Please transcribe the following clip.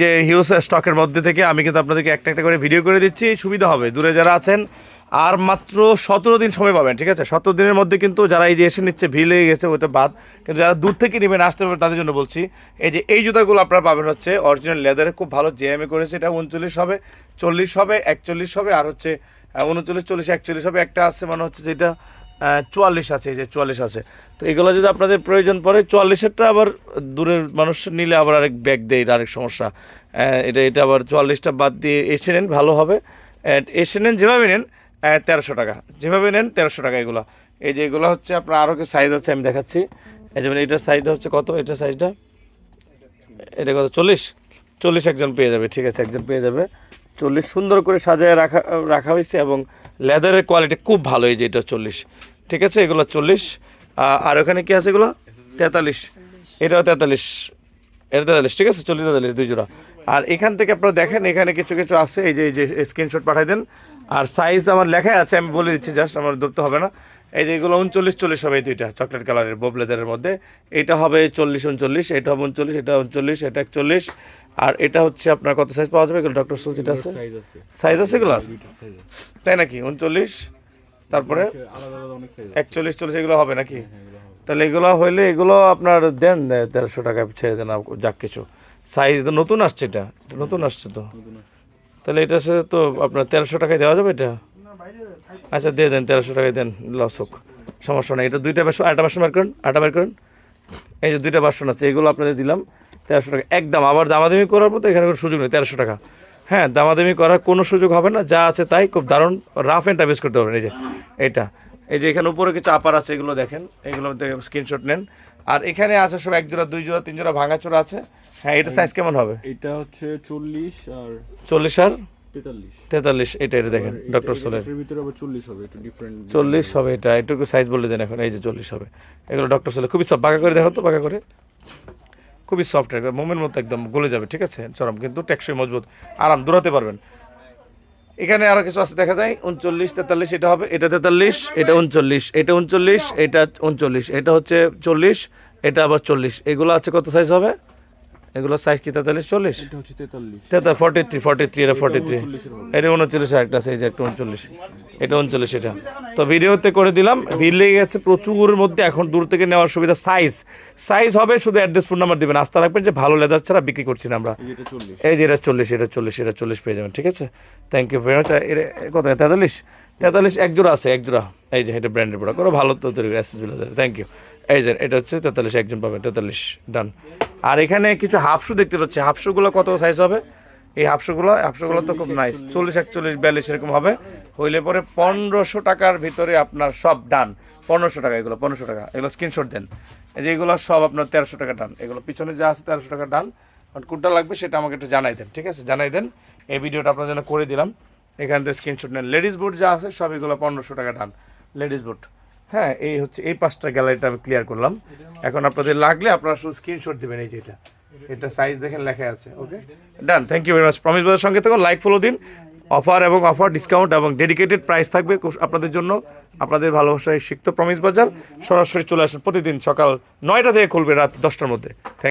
যে হিউজ স্টকের মধ্যে থেকে আমি কিন্তু আপনাদেরকে একটা একটা করে ভিডিও করে দিচ্ছি, সুবিধা হবে। দূরে যারা আছেন, আর মাত্র সতেরো দিন সময় পাবেন, ঠিক আছে? সতেরো দিনের মধ্যে কিন্তু যারা এই যে এসে নিচ্ছে, ভিড় লেগে গেছে ওটা বাদ। কিন্তু যারা দূর থেকে নেবেন, আসতে পারবেন, তাদের জন্য বলছি, এই যে এই জুতাগুলো আপনারা পাবেন হচ্ছে অরিজিনাল লেদারে খুব ভালো জেএমএ করেছে, এটা উনচল্লিশ হবে, চল্লিশ হবে, একচল্লিশ হবে, আর হচ্ছে উনচল্লিশ, চল্লিশ, একচল্লিশ হবে, একটা আছে মানে হচ্ছে যেটা চুয়াল্লিশ আছে, এই যে চুয়াল্লিশ আছে। তো এগুলো যদি আপনাদের প্রয়োজন পড়ে, চুয়াল্লিশেরটা আবার দূরের মানুষ নিলে আবার আরেক ব্যাগ দেয়, এটা আরেক সমস্যা। এটা এটা আবার চুয়াল্লিশটা বাদ দিয়ে এসে নেন, ভালো হবে। এসে নেন, যেভাবে নেন তেরোশো টাকা। যেভাবে নেন, তেরোশো টাকা এগুলো। এই যে এগুলো হচ্ছে আপনার আরও কিছু সাইজ আছে, আমি দেখাচ্ছি। এই যেমন এটার সাইজটা হচ্ছে কত? এটার সাইজটা এটা কত? চল্লিশ? চল্লিশ একজন পেয়ে যাবে, ঠিক আছে, একজন পেয়ে যাবে। চল্লিশ সুন্দর করে সাজায় রাখা রাখা হয়েছে এবং লেদারের কোয়ালিটি খুব ভালো এই যে এটা চল্লিশ। ঠিক আছে? এগুলো চল্লিশ। আর ওখানে কি আছে এগুলো? তেতাল্লিশ। এটাও তেতাল্লিশ। এটা তেতাল্লিশ, ঠিক আছে? চল্লিশ, তেতাল্লিশ, দুই জোড়া। আর এখান থেকে আপনারা দেখেন, এখানে কিছু কিছু আছে। এই যে এই যে স্ক্রিনশট পাঠাই দেন। আর সাইজ আমার লেখাই আছে, আমি বলে দিচ্ছি জাস্ট আমার ধরতে হবে না। এই যে এগুলো উনচল্লিশ চল্লিশ হবে এই দুইটা চকলেট কালারের বোব লেদারের মধ্যে। এটা হবে চল্লিশ উনচল্লিশ এটা হবে উনচল্লিশ এটা উনচল্লিশ এটা একচল্লিশ। আর এটা হচ্ছে আপনার কত সাইজ পাওয়া যাবে? এগুলো ডক্টর সুল যেটা আছে? সাইজ আছে। সাইজ আছে এগুলো তাই নাকি? উনচল্লিশ। তারপরে? একচল্লিশ চল্লিশ এগুলো হবে নাকি? হ্যাঁ হবে। তাহলে এগুলো হইলে এগুলো আপনার দেন তেরোশো টাকা ছেড়ে দেন যাক কিছু। সাইজ তো নতুন আসছে এটা। এটা নতুন আসছে তো। তাহলে এটা সে তো আপনার তেরোশো টাকায় দেওয়া যাবে এটা? আচ্ছা দিয়ে দেন তেরোশো টাকায় দেন লস হোক সমস্যা নেই। এটা দুইটা বাসন আটটা বাসন বার করেন আটটা বার করেন। এই যে দুইটা বাসন আছে এগুলো আপনাদের দিলাম তেরোশো টাকা। একদম আবার দামাদামি করার মতো এখানে কোনো সুযোগ নেই তেরোশো টাকা। হ্যাঁ দামাদামি করার কোনো সুযোগ হবে না যা আছে তাই খুব দারুণ রাফ অ্যান্ড টাইপ করতে পারবেন। এই যে এটা। এই যে এখানে উপরে কিছু আপার আছে এগুলো দেখেন এগুলো স্ক্রিনশট নেন। আর এখানে আছে সব এক জোড়া দুই জোড়া তিন জোড়া ভাঙাচোরা আছে। হ্যাঁ এটা সাইজ কেমন হবে? এটা হচ্ছে চল্লিশ আর চল্লিশ আর তেতাল্লিশ। এটা এটা দেখেন ডক্টর সোলের। চল্লিশ হবে এটা একটু সাইজ বলে দেন এখন এই যে চল্লিশ হবে। এগুলো ডক্টর খুবই সব বাঁকা করে দেখো তো বাঁকা করে। খুবই সফট একদম মোমের মতো একদম গলে যাবে ঠিক আছে? চরম কিন্তু টেকসই মজবুত আরাম দৌড়াতে পারবেন। এখানে আরও কিছু আছে দেখা যায় উনচল্লিশ তেতাল্লিশ এটা হবে এটা তেতাল্লিশ এটা উনচল্লিশ এটা উনচল্লিশ এটা উনচল্লিশ এটা হচ্ছে চল্লিশ এটা আবার চল্লিশ এগুলো আছে কত সাইজ হবে? এগুলো সাইজ কি তেতাল্লিশ চল্লিশ? এটা তেতাল্লিশ। তেতা ফর্টি থ্রি ফর্টি থ্রি এটা ফর্টি থ্রি এটা উনচল্লিশ একটা এই একটা উনচল্লিশ। এটা উনচল্লিশ এটা। তো ভিডিওতে করে দিলাম ভিড় লেগে গেছে প্রচুর মধ্যে এখন দূর থেকে নেওয়ার সুবিধা সাইজ সাইজ হবে শুধু অ্যাড্রেস ফোন নাম্বার দেবেন। আস্থা রাখবেন যে ভালো লেদার ছাড়া বিক্রি করছি না আমরা। এই যে এটা চল্লিশ। এটা চল্লিশ এটা চল্লিশ পেয়ে যাবেন ঠিক আছে? থ্যাংক ইউ ভেরি মাচ কত? তেতাল্লিশ? তেতাল্লিশ এক জোড়া আছে এক জোড়া এই যে এটা ব্র্যান্ডের প্রোডাক্ট ওরা ভালো তো তৈরি থ্যাংক ইউ এই যে, এটা হচ্ছে তেতাল্লিশ, একজন পাবেন তেতাল্লিশ ডান আর এখানে কিছু হাফশু দেখতে পাচ্ছি। হাফশুগুলো কত সাইজ হবে? এই হাফশুগুলো হাফশুগুলো তো খুব নাইস চল্লিশ, একচল্লিশ, বিয়াল্লিশ এরকম হবে। হইলে পরে পনেরোশো টাকার ভিতরে আপনার সব ডান পনেরোশো টাকা এগুলো, পনেরোশো টাকা। এগুলো স্ক্রিনশট দেন। এই যে এগুলো সব আপনার তেরোশো টাকা ডান এগুলো পিছনে যা আছে তেরোশো টাকা ডান আর কোনটা লাগবে সেটা আমাকে একটু জানাই দেন, ঠিক আছে? জানাই দেন। এই ভিডিওটা আপনার জন্য করে দিলাম। এখান থেকে স্ক্রিনশট নেন। লেডিস বুট যা আছে সব এগুলো পনেরোশো টাকা ডান লেডিস বুট হ্যাঁ এই হচ্ছে, এই পাঁচটা গ্যালারিটা আমি ক্লিয়ার করলাম। এখন আপনাদের লাগলে আপনারা শুধু স্ক্রিনশট দেবেন এই যেটা এটা। সাইজ দেখেন লেখা আছে okay done thank you very much promise Bazar সঙ্গে থাকুন লাইক ফলো দিন। অফার এবং অফার ডিসকাউন্ট এবং ডেডিকেটেড প্রাইস থাকবে আপনাদের জন্য। আপনাদের ভালোবাসায় শিখতো প্রমিস বাজার সরাসরি চলে আসেন প্রতিদিন সকাল নয়টা থেকে খুলবে রাত দশটার মধ্যে। Thank-